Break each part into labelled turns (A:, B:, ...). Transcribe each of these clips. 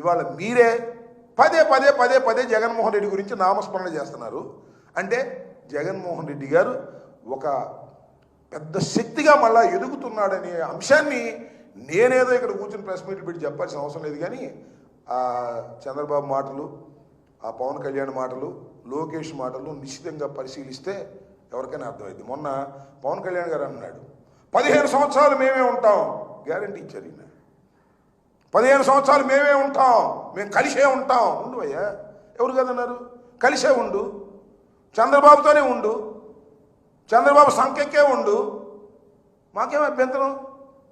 A: ఇవాళ మీరే పదే పదే పదే పదే జగన్మోహన్ రెడ్డి గురించి నామస్మరణ చేస్తున్నారు. అంటే జగన్మోహన్ రెడ్డి గారు ఒక పెద్ద శక్తిగా మళ్ళా ఎదుగుతున్నాడనే అంశాన్ని నేనేదో ఇక్కడ కూర్చుని ప్రెస్ మీట్లు పెట్టి చెప్పాల్సిన అవసరం లేదు. కానీ ఆ చంద్రబాబు మాటలు ఆ పవన్ కళ్యాణ్ మాటలు లోకేష్ మాటలు నిశ్చితంగా పరిశీలిస్తే ఎవరికైనా అర్థమైంది మొన్న పవన్ కళ్యాణ్ గారు అన్నాడు పదిహేను సంవత్సరాలు మేమే ఉంటాం. గ్యారంటీ ఇచ్చారు ఈయన. పదిహేను సంవత్సరాలు మేమే ఉంటాం మేము కలిసే ఉంటాం. ఉండు అయ్యా. ఎవరు కదన్నారు? కలిసే ఉండు. చంద్రబాబుతోనే ఉండు. చంద్రబాబు సంఖ్యకే ఉండు. మాకేం అభ్యంతరం?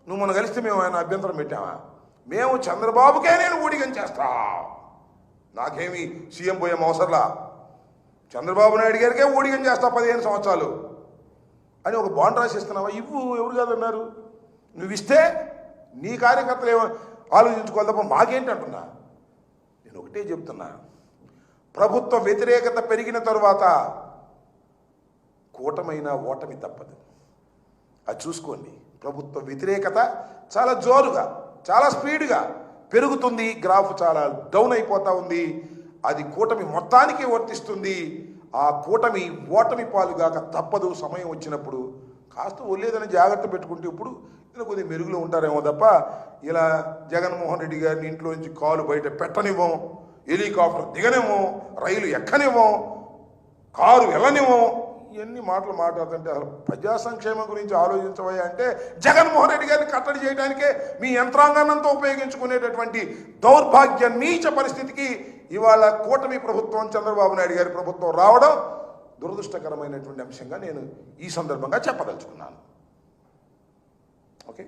A: నువ్వు మొన్న కలిస్తే మేము ఆయన అభ్యంతరం పెట్టావా మేము చంద్రబాబుకే నేను ఊడిగం చేస్తా. నాకేమి సీఎం పోయే అవసరంలా? చంద్రబాబు నాయుడు గారికే ఊడిగం చేస్తా పదిహేను సంవత్సరాలు. అని ఒక బాండ్ రాసిస్తున్నావా? ఇవ్వు ఎవరు కాదన్నారు? నువ్వు ఇస్తే నీ కార్యకర్తలు ఏమో ఆలోచించుకోవాలి తప్ప మాకేంటి అంటున్నా? నేను ఒకటే చెప్తున్నా. ప్రభుత్వ వ్యతిరేకత పెరిగిన తరువాత కూటమైన ఓటమి తప్పదు. అది చూసుకోండి. ప్రభుత్వ వ్యతిరేకత చాలా జోరుగా చాలా స్పీడ్గా పెరుగుతుంది. గ్రాఫ్ చాలా డౌన్ అయిపోతూ ఉంది. అది కూటమి మొత్తానికి వర్తిస్తుంది. ఆ కూటమి ఓటమి పాలుగాక తప్పదు. సమయం వచ్చినప్పుడు కాస్త ఒళ్ళేదని జాగ్రత్త పెట్టుకుంటే ఇప్పుడు ఇలా కొద్దిగా మెరుగులో ఉంటారేమో తప్ప ఇలా జగన్మోహన్ రెడ్డి గారిని ఇంట్లో నుంచి కాలు బయట పెట్టనివ్వం హెలికాప్టర్ దిగనివ్వం రైలు ఎక్కనివ్వం కారు వెళ్ళనివ్వం. ఇవన్నీ మాటలు మాట్లాడుతుంటే అసలు ప్రజా సంక్షేమం గురించి ఆలోచించవయ్యా అంటే జగన్మోహన్ రెడ్డి గారిని కట్టడి చేయడానికే మీ యంత్రాంగాన్నంతా ఉపయోగించుకునేటటువంటి దౌర్భాగ్య నీచ పరిస్థితికి ఇవాళ కూటమి ప్రభుత్వం చంద్రబాబు నాయుడు గారి ప్రభుత్వం రావడం దురదృష్టకరమైనటువంటి అంశంగా నేను ఈ సందర్భంగా చెప్పదలుచుకున్నాను. ఓకే?